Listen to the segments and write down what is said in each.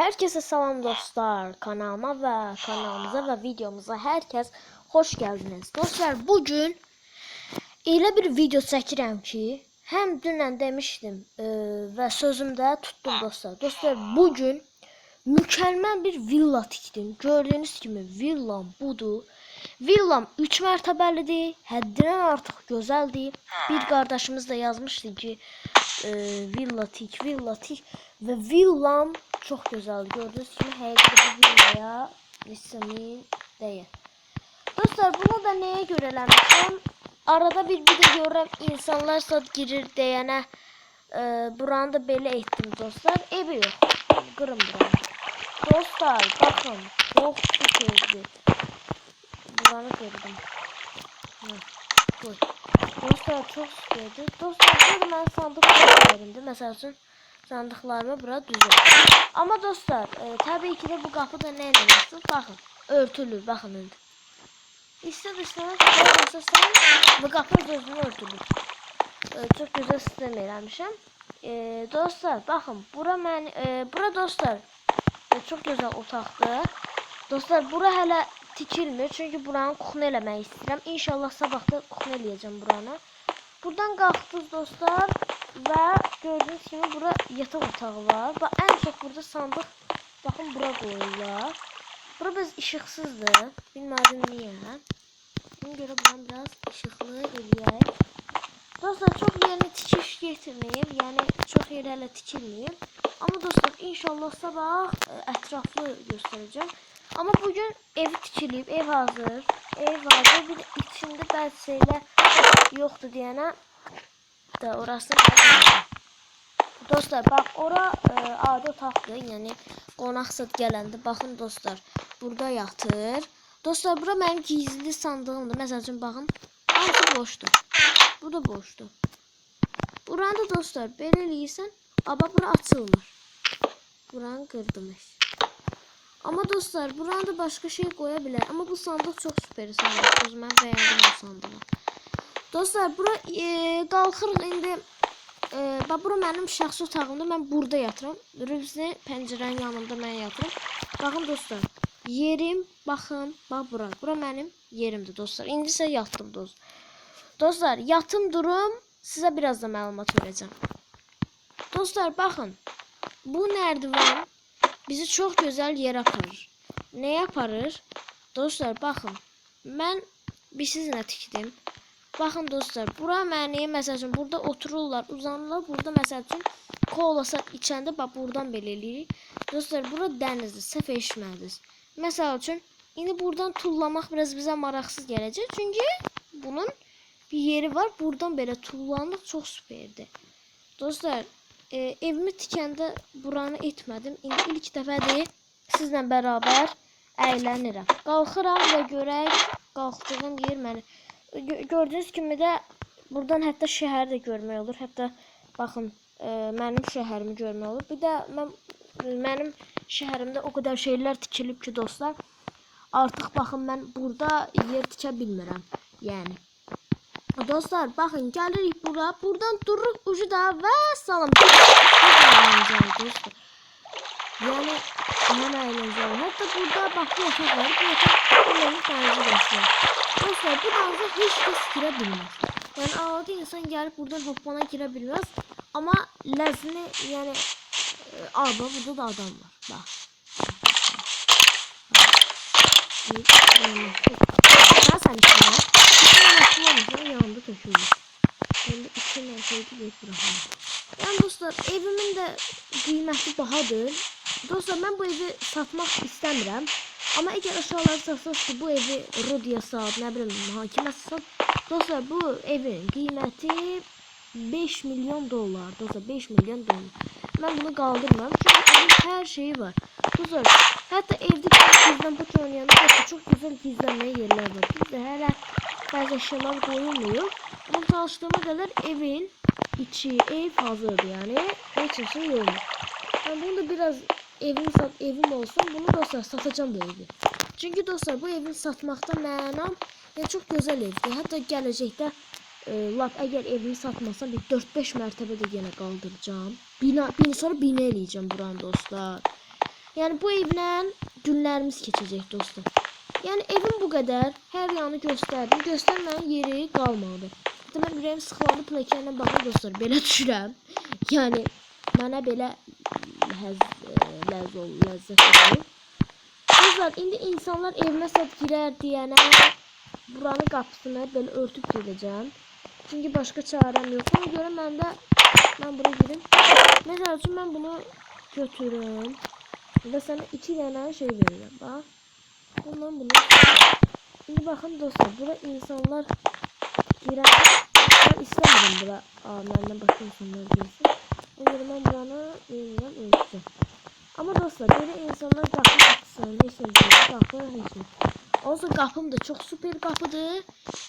Herkese salam dostlar. Kanalıma ve kanalımıza ve videomuza herkes hoş geldiniz. Dostlar bugün elə bir video çəkirəm ki, həm dünən demişdim e, və sözümdə tuttum dostlar. Dostlar bugün mükemmel bir villa tikdim. Gördüğünüz kimi villam budur. Villam 3 mərtəbəlidir. Həddindən artıq gözəldir. Bir qardaşımız da yazmışdı ki, e, villa tik, villa tik və villam çox gözəldir. Gördüyünüz kimi həqiqətən bu villaya Nissamin deyir. Dostlar bunu da neye göre eləmişəm? Arada bir bir de görürəm insanlar sat girir deyənə e, buranı da belə etdim dostlar. Evi yox. Qırım buranı. Dostlar baxın. Çox tezdir. Buranı Qoy. Dostlar çox süperdir. Dostlar burada mən sandıq verimdi. Məsəl üçün sandıqlarımı bura düzəldim. Amma dostlar, e, təbii ki də bu qapı da nə eləməsin? Baxın, örtülür, baxın indi. İster istemez bu kapı gözünü örtülür. Ee, çok güzel sistem eləmişəm. Ee, dostlar bakın bura mən e, bura dostlar e, çok güzel otaqdır. Dostlar bura hələ tikilmir çünkü buranın kuxunu eləmək istəyirəm. İnşallah sabah da kuxunu eləyəcəm buranı. Buradan qalxdınız dostlar və gördüyünüz kimi bura yataq otağı var. Və ən çox burada sandıq baxın bura qoyurlar. Bura biraz ışıksızdı. Bilmədim niye. Buna göre buranı biraz ışıklı eləyək. Dostlar çok yerine tikiş getirmeyeyim. Yani çok yeri hələ tikilmeyeyim. Ama dostlar inşallah sabah e, ətraflı göstereceğim. Ama bugün ev tikilib, ev hazır. Ev hazır. Bir de içinde bəzi şeyler yoktu deyənə da bilmirəm. Dostlar bak ora e, adi otaqdır. Yəni qonaq zad gələndə baxın dostlar. Burada yatır. Dostlar bura mənim gizli sandığımdır. Məsəl üçün baxın. Hamısı boşdur. Bu da boşdur. Buranı da dostlar belə eləyirsən, aba bura açılmır. Buranı qırdım heç. Amma dostlar, buranı da başqa şey qoya bilər. Amma bu sandıq çox super sandıq. Mən bəyəndim bu sandığı. Dostlar, bura e, qalxırıq indi ee, bax bura mənim şəxsi otağımda mən burada yatıram. Rübsini pəncərənin yanında mən yatıram. Baxın dostlar, yerim, baxın, bax bura. Bura mənim yerimdir dostlar. İndi isə yatdım dost. Dostlar, yatım durum sizə biraz da məlumat verəcəm. Dostlar, baxın. Bu nərdivan bizi çox gözəl yerə aparır. Nəyə aparır? Dostlar, baxın. Mən bir sizinlə tikdim. Baxın dostlar, bura məni məsəl üçün burada otururlar, uzanırlar. Burada məsəl üçün kola içəndə bax buradan belə eləyirik. Dostlar, bura dənizdir, səhv eşitmədiniz. Məsəl üçün indi buradan tullamaq biraz bizə maraqsız gələcək. Çünki bunun bir yeri var. Buradan belə tullanmaq çox superdir. Dostlar, e, evimi tikəndə buranı etmədim. İndi ilk dəfədir sizlə bərabər əylənirəm. Qalxıram və görək qalxdığım yer məni gördüğünüz kimi də buradan hətta şəhəri də görmək olur. Hətta baxın, e, mənim şəhərimi görmək olur. Bir də mən mənim şəhərimdə o qədər şeylər tikilib ki, dostlar. Artıq baxın mən burada yer tikə bilmirəm. Yəni Dostlar baxın gəlirik bura. Buradan dururuq ucu da və salam. Yəni mən əyləncəli. Hətta burada bax bu yataq var. Bu yataq mənim dənizə göstərir. Dostlar bu danza hiç kəs girə bilməz. Yəni adi insan gəlib buradan hoppana girə bilməz. Amma ləzni, yəni e, aba burada da adam var. Bax. Daha sen tökülmüş. Yani içine şeydi bir bırakalım. Yani dostlar evimin de qiyməti bahadır. Dostlar mən bu evi satmaq istəmirəm. Amma əgər aşağılara satsaz ki bu evi Rudiya sat, nə bilim hakimə sat. Dostlar bu evin qiyməti 5 milyon dollar. Dostlar 5 milyon dollar. Mən bunu qaldırmam. Çünki evin hər şeyi var. Dostlar gizlən bu oynayanda da çox gözəl gizlənməyə yerlər var. Bizdə hələ bəzi əşyalar qoyulmuyor. Amma çalışdığıma qədər evin içi, ev hazırdır yani. Bir şey. Ben bunu da biraz evim sat evim olsun bunu dostlar satacağım bu evi. Çünkü dostlar bu evin satmakta mənam ya çok güzel evdir. Hatta gələcəkdə e, lap əgər evimi satmasam bir 4-5 mərtəbə də yenə qaldıracağam. Bina, bina sonra bina eləyəcəm buranı dostlar. Yəni bu evlə günlərimiz keçəcək dostum. Yəni evim bu qədər. Hər yanı göstərdim. Göstərməyin yeri qalmadı. Hətta mən ürəyim sıxılandı pilləkənlə baxın dostlar. Belə düşürəm. Yəni mənə belə ləz ol, ləzzət olur. Dostlar, indi insanlar evimə sət girər deyənə buranın qapısını belə örtüb gedəcəm. Çünki başqa çarəm yox. Ona görə mən də mən bura girim. Məsəl üçün mən bunu götürürüm və sənə iki dənə şey verirəm. Bax. Bundan bunu. Şimdi bakın dostlar, bura insanlar girer. Ben istemiyorum bura. Aa, benden başka insanlar girsin. O yüzden ben buranı yeniden ölçeceğim. Ama dostlar, böyle insanlar kapı açsın. Şey diyor, kapı hiç mi? Olsa kapım da çok süper kapıdır.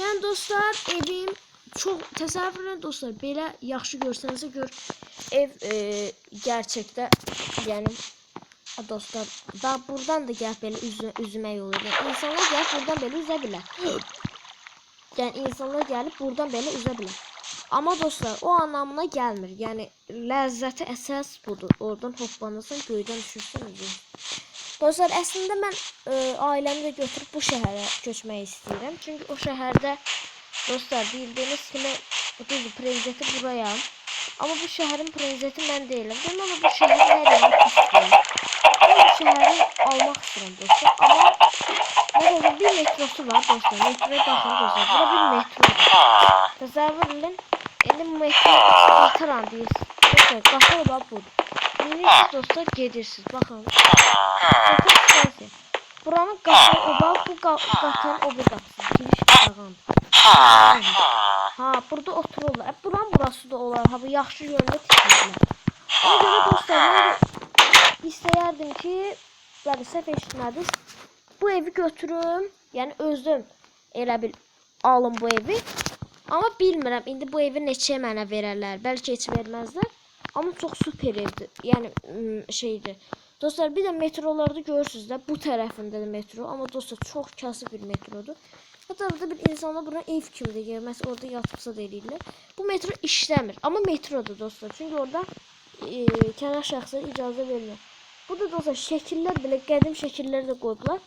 Yani dostlar, evim çok təsəvvürlə dostlar, belə yaxşı görsənsə gör ev e, gerçekte yani Ha dostlar, da buradan da gəlib belə üzü, üzmək olur. Yəni insanlar gəlib buradan belə üzə bilər. yəni insanlar gəlib buradan belə üzə bilər. Amma dostlar, o anlamına gəlmir. Yəni ləzzəti əsas budur. Oradan hoppanırsan, göydən düşürsən. Dostlar, əslində mən e, ailəmi də götürüb bu şəhərə köçmək istəyirəm. Çünki o şəhərdə dostlar, bildiyiniz kimi düzdür, prezidenti burayam. Amma bu şəhərin prezidenti mən deyiləm. Deməli bu şəhərin hər yeri pisdir. Ben bu şəhəri almaq istəyirəm dostlar. Amma nə bir metrosu var dostlar. Metroya baxın dostlar. Bura bir metrodur. Təsəvvür edin. Bu metro qataran deyirsiniz. Dostlar, qatara bax budur. İnirsiniz dostlar, gedirsiniz. Baxın. Qatara stansiya. Buranın qatara o bax bu qa- qatarın o bir qapısı. Giriş qırağandır. Ha, burada otururlar. E, buran burası da olar. Ha, bu yaxşı yöndə tikirlər. Ona görə dostlar, mən istəyərdim ki, yəni səhv eşitmədiniz. Bu evi götürüm, yəni özüm elə bil alım bu evi. Amma bilmirəm indi bu evi neçəyə mənə verərlər. Bəlkə heç verməzlər. Amma çox super evdir. Yəni şeydir. Dostlar bir də metrolarda görürsüz də bu tərəfində də metro, amma dostlar çox kasıb bir metrodur. Hətta burada bir insanlar buna ev kimi də gəlməz, orada yatıbsa da eləyirlər. Bu metro işləmir, amma metrodur dostlar. Çünki orada e, kənar şəxslər icazə vermir. Bu da dostlar şəkillər belə qədim şəkillər də qoyublar.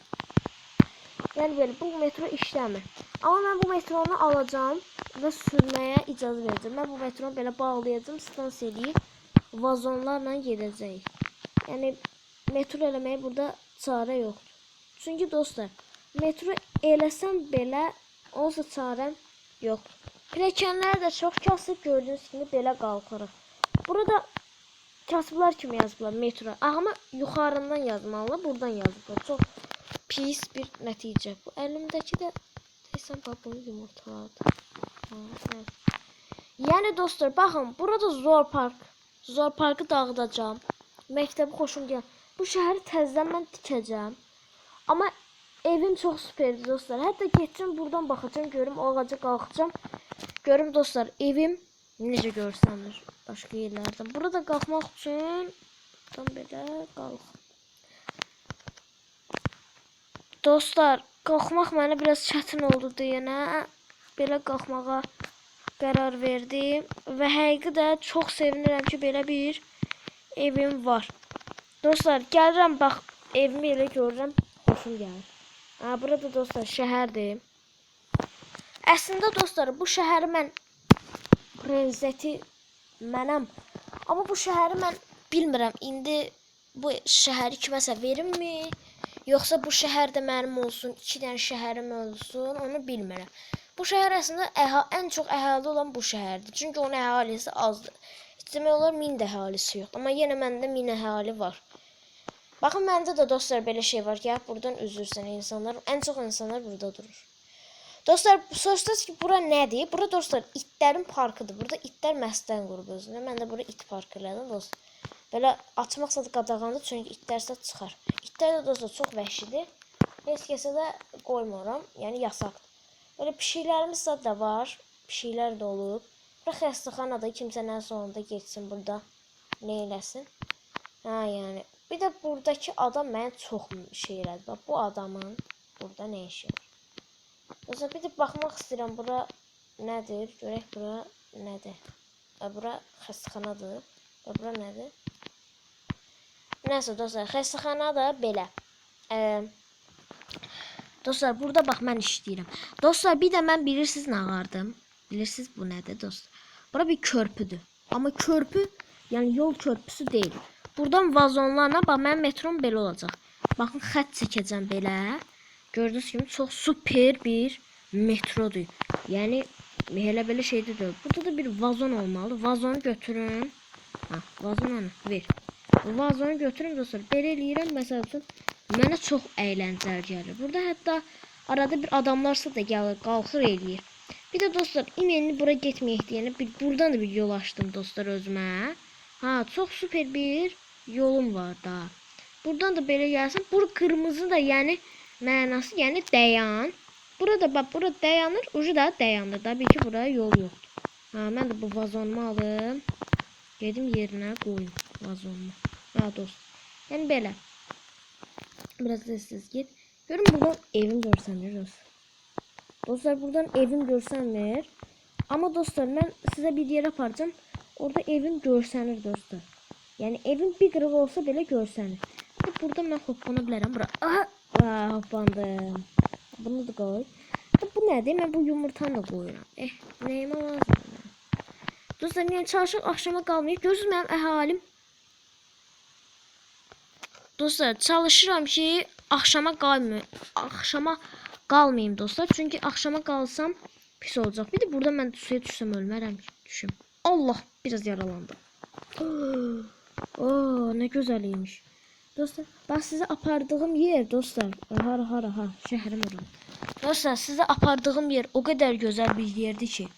Yəni belə bu metro işləmir. Amma mən bu metronu alacağam və sürməyə icazə verəcəm. Mən bu metronu belə bağlayacağam, stansiya eləyib vazonlarla gedəcəyik. Yəni metro eləməyə burada çarə yoxdur. Çünki dostlar, metro eləsəm belə olsa çarəm yoxdur. Pilləkənlər də çox kasıb gördüyünüz kimi belə qalxırıq. Burada kasıblar kimi yazıblar metro. Amma yuxarından yazmalı, buradan yazıblar. Çox pis bir nəticə. Bu desəm bax bunu yumurtaladı. Ha, evet. Yəni dostlar, baxın, burada Zor Park. Zor Parkı dağıdacağam. Məktəbi xoşum gəlir. Bu şəhəri təzədən mən tikəcəm. Amma evim çox superdir dostlar. Hətta getəcəm buradan baxacağam, görüm o ağaca qalxacağam. Görüm dostlar, evim necə görsənir başqa yerlərdən. Burada qalxmaq üçün tam belə qalx. Dostlar, qalxmaq mənə biraz çətin oldu deyənə belə qalxmağa qərar verdim və həqiqi də çox sevinirəm ki, belə bir evim var. Dostlar, gəlirəm bax evimi elə görürəm, xoşum gəlir. Ha, burada dostlar şəhərdir. Əslində dostlar, bu şəhəri mən prezidenti mənəm. Amma bu şəhəri mən bilmirəm. İndi bu şəhəri kiməsə verimmi? Yoxsa bu şəhər də mənim olsun, iki dənə şəhərim olsun, onu bilmirəm. Bu şəhər əslində əha ən çox əhali olan bu şəhərdir. Çünki onun əhalisi azdır. Demək olar 1000 də əhalisi yoxdur. Amma yenə məndə 1000 əhali var. Baxın məndə də dostlar belə şey var ki, buradan üzürsən insanlar, ən çox insanlar burada durur. Dostlar, soruşdunuz ki, bura nədir? Bura dostlar itlərin parkıdır. Burada itlər məstən qurub özünə. Mən də bura it parkı elədim dost. Belə açmaqsa da qadağandır, çünki itlərsə çıxar. İtlər də dostlar çox vəhşidir. Heç kəsə də qoymuram, yəni yasaqdır. Böyle pişiklərimiz də var. Pişiklər də olub. Bura xəstəxanada kimsə nə sonunda getsin burada. Nə eləsin? Ha, yəni. Bir də buradakı adam mənə çox şey elədi. Bax bu adamın burada nə işi var? Mesela bir də baxmaq istəyirəm bura nədir? Görək bura nədir? Və bura xəstəxanadır. Və bura nədir? Nəsə dostlar, xəstəxana da belə. E, dostlar, burada bax mən işləyirəm. Dostlar, bir də mən bilirsiniz nə ağardım? Bilirsiniz bu nədir dostlar? Bura bir körpüdür. Amma körpü, yəni yol körpüsü deyil. Buradan vazonlarla bax mənim metrom belə olacaq. Baxın xətt çəkəcəm belə. Gördüyünüz kimi çox super bir metrodur. Yəni elə belə şeydə deyil. Burada da bir vazon olmalı. Vazonu götürün. Ha, vazon onu ver. Bu vazonu götürün dostlar. Belə eləyirəm məsəl üçün mənə çox əyləncəli gəlir. Burada hətta arada bir adamlarsa da gəlir, qalxır eləyir. Bir də dostlar, imenli bura getməyək deyənə bir buradan da bir yol açdım dostlar özümə. Ha, çox super bir yolum var da. Buradan da belə gəlsin. Bur qırmızı da yəni mənası, yəni dayan. Burada bax, bura dayanır, ucu da dayanır. Təbii ki, buraya yol yoxdur. Ha, mən də bu vazonumu alım. Gedim yerinə qoyum vazonumu. Ha, dost. Yəni belə. Biraz da siz git. Görün buradan evim dost. Dostlar buradan evim görsənmir. Amma dostlar mən sizə bir yerə aparacağım. Orada evim görsənir dostlar. Yəni evim bir qırıq olsa belə görsənir. Bir Burada mən hoppana bilərəm. Bura. Aha! Aa, hoppandım. Bunu da qoy. Bu nədir? Mən bu yumurtanı da qoyuram. Eh, nəyimə lazımdır? Dostlar, yəni çalışıb axşama qalmayıb. Görürsünüz mənim əhalim. Dostlar, çalışıram ki, axşama qalmayım. Axşama qalmayım dostlar. Çünki axşama qalsam pis olacaq. Bir də burada mən suya düşsəm ölmərəm düşüm. Allah, biraz yaralandım. Oo, nə gözəliymiş. Dostlar, bax sizə apardığım yer, dostlar. Hara hara ha, şəhərim ora. Dostlar, sizə apardığım yer o qədər gözəl bir yerdir ki,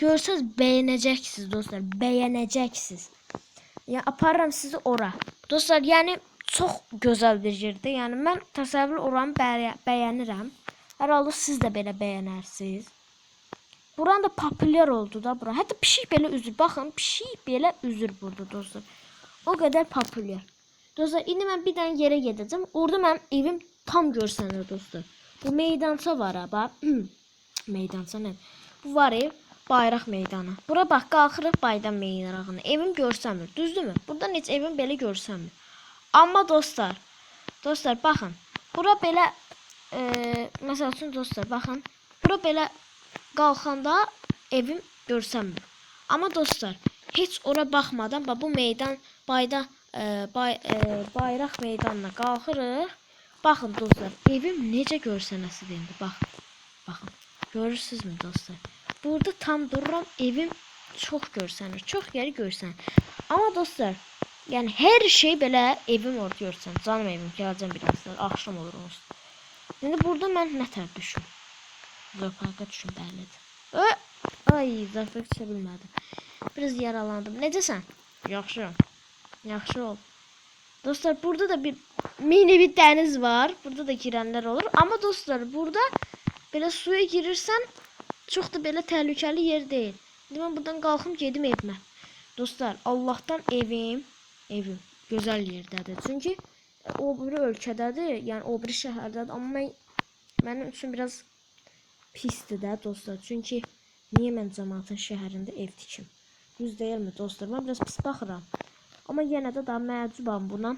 görsəz bəyənəcəksiniz dostlar, bəyənəcəksiniz. Ya aparıram sizi ora. Dostlar, yəni çox gözəl bir yerdir. Yəni mən təsəvvür oranı bəyə bəyənirəm. Hər siz də belə bəyənərsiniz. Buran da populyar oldu da bura. Hətta pişik belə üzür. Baxın, pişik belə üzür burada dostlar. O qədər populyar. Dostlar, indi mən bir dənə yerə gedəcəm. Orada mənim evim tam görsənir dostlar. Bu meydança var ha, bax. meydança? Bu var ev, bayraq meydanı. Bura bax, qalxırıq baydan meydana. Evim görsənmir, düzdürmü? Burada heç evim belə görsənmir. Amma dostlar, dostlar baxın. Bura belə e, məsəl üçün dostlar, baxın. Bura belə qalxanda evim görsənmir. Amma dostlar, heç ora baxmadan bax bu meydan bayda e, bay, e, bayraq meydanına qalxırıq. Baxın dostlar, evim necə görsənəsidir indi. Bax. Baxın. Görürsünüzmü dostlar? Burada tam dururam, evim çox görsənir. Çox yeri görsənir. Amma dostlar, yəni hər şey belə evim orada görsən. Canım evim, gələcəm birazdan. Axşam olur onsuz. İndi burada mən nə tər düşüm? Zooparka düşüm bəllidir. Ay, zooparka düşə bilmədim. Biraz yaralandım. Necəsən? Yaxşıyam. Yaxşı ol. Dostlar burada da bir mini bir deniz var. Burada da girenler olur. Ama dostlar burada böyle suya girirsen çok da böyle tehlikeli yer değil. Şimdi ben buradan kalkım gedim evime. Dostlar Allah'tan evim evim güzel yerdedir. Çünkü o biri ölkədədir, yəni o biri şəhərdədir. Amma mən, mənim üçün biraz pisdir də dostlar. Çünki niyə mən cəmaətin şəhərində ev tikim? Düz deyilmi dostlar? Mən biraz pis baxıram. Amma yenə də daha məcubam buna.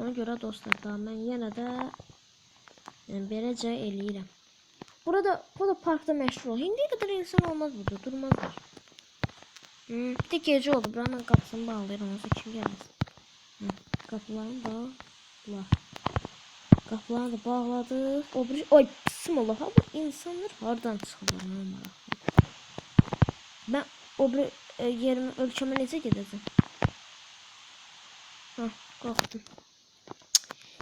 Ona görə dostlar, daha mən yenə də yəni, beləcə eləyirəm. Burada, bu da parkda məşğul ol. İndiyə qədər insan olmaz burada, durmazlar. Hmm, bir də gecə oldu. Buranın qapısını bağlayıram, olsa kim gəlməsin. Hı, qapılarını bağla. Qapılarını da bağladıq. O bir oy bismillah. Ha bu insanlar hardan? Nə maraqlı. Mən o bir e, yerimə, ölkəmə necə gedəcəm? Hah, qalxdım.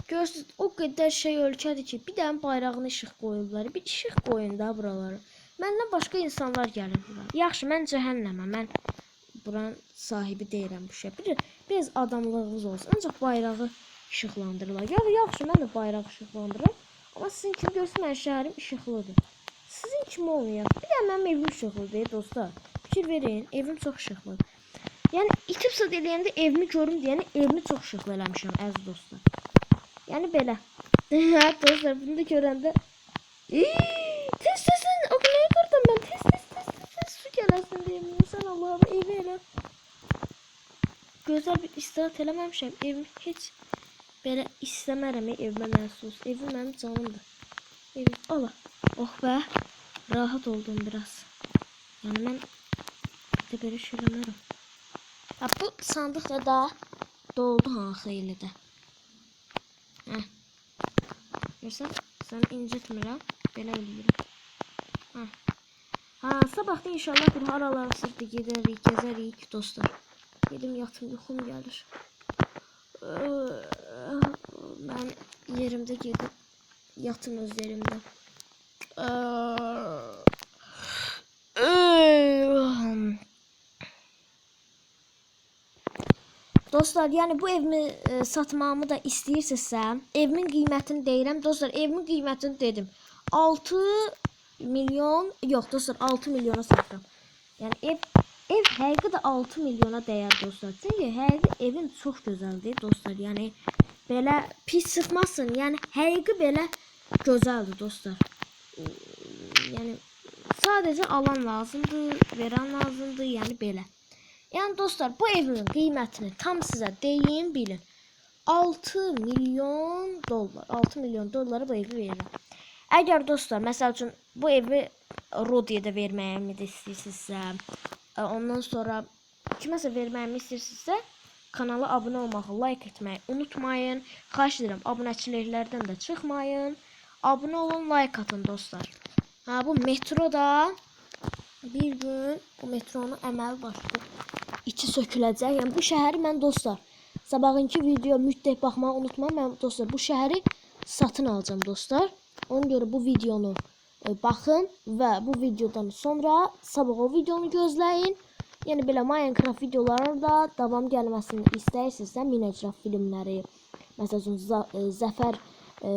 Görürsüz, o qədər şey ölkədir ki, bir dənə bayrağını işıq qoyublar. Bir işıq qoyun da buraları. Məndən başqa insanlar gəlir bura. Yaxşı, mən cəhənnəmə, mən buranın sahibi deyirəm bu şey. Bir, biraz adamlığınız olsun. Ancaq bayrağı işıqlandırırlar. Ya yaxşı, mən də bayraq işıqlandırıram. Amma sizin kimi görsün, mənim şəhərim işıqlıdır. Sizin kimi olmuyor. Bir də mənim evim işıqlıdır, dostlar. Fikir verin, evim çox işıqlıdır. Yəni itib sad eləyəndə evimi görüm deyəni evimi çox işıqlı eləmişəm əziz dostlar. Yəni belə. Dostlar bunu da görəndə tez tez o günləri qırdım mən gələsin deyə sən Allah'ım evi elə. gözəl bir istirahət eləməmişəm. Evim heç belə istəmərəm evimə məxsus. Evim mənim canımdır. Evim ala. Oh be. Rahat oldum biraz. Mən də belə şey eləmərəm. Ha, bu sandıq da da doldu ha xeyli də. Hə. Görsən, sən incitmirəm. Belə eləyirəm. Hə. Ha, sabah da inşallah bir haralar sırtı gedərik, gəzərik dostlar. Gedim yatım, yuxum gəlir. Mən yerimdə gedib yatım öz yerimdə. Dostlar, yəni bu evimi e, satmağımı da istəyirsinizsə, evimin qiymətini deyirəm. Dostlar, evimin qiymətini dedim. 6 milyon, yox dostlar, 6 milyona satıram. Yəni ev ev həqiqi də 6 milyona dəyər dostlar. Çünki həqiqi evin çox gözəldir dostlar. Yəni belə pis çıxmasın. Yəni həqiqi belə gözəldir dostlar. Yəni sadəcə alan lazımdır, verən lazımdır, yəni belə. Yəni dostlar, bu evimin qiymətini tam sizə deyim, bilin. 6 milyon dollar. 6 milyon dollara bu evi verirəm. Əgər dostlar, məsəl üçün bu evi Rodiyə verməyimi də istəyirsinizsə, ə, ondan sonra kiməsə verməyimi istəyirsinizsə, kanala abunə olmağı, like etməyi unutmayın. Xahiş edirəm, abunəçiliklərdən də çıxmayın. Abunə olun, like atın dostlar. Ha bu metroda bir gün bu metronun əməli başlayıb içi söküləcək. Yəni bu şəhəri mən dostlar sabahınki video mütləq baxmağı unutmayın. Mən dostlar bu şəhəri satın alacağım dostlar. Ona görə bu videonu e, baxın və bu videodan sonra sabah o videonu gözləyin. Yəni belə Minecraft videoları da davam gəlməsini istəyirsinizsə, Minecraft filmləri, məsələn Za- e, Zəfər e,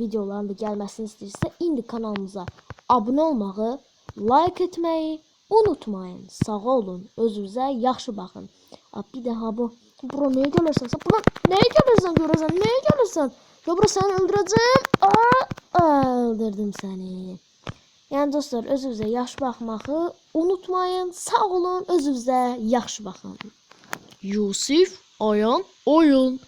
videolarının da gəlməsini istəyirsə, indi kanalımıza abunə olmağı, like etməyi unutmayın. Sağ olun. Özünüzə yaxşı baxın. Bir də ha bu bura nəyə gəlirsən? Sən buna nəyə gəlirsən görəsən? Nəyə gəlirsən? Ya bura səni öldürəcəm. Aa, öldürdüm səni. Yəni dostlar, özünüzə yaxşı baxmağı unutmayın. Sağ olun. Özünüzə yaxşı baxın. Yusif Ayan Oyun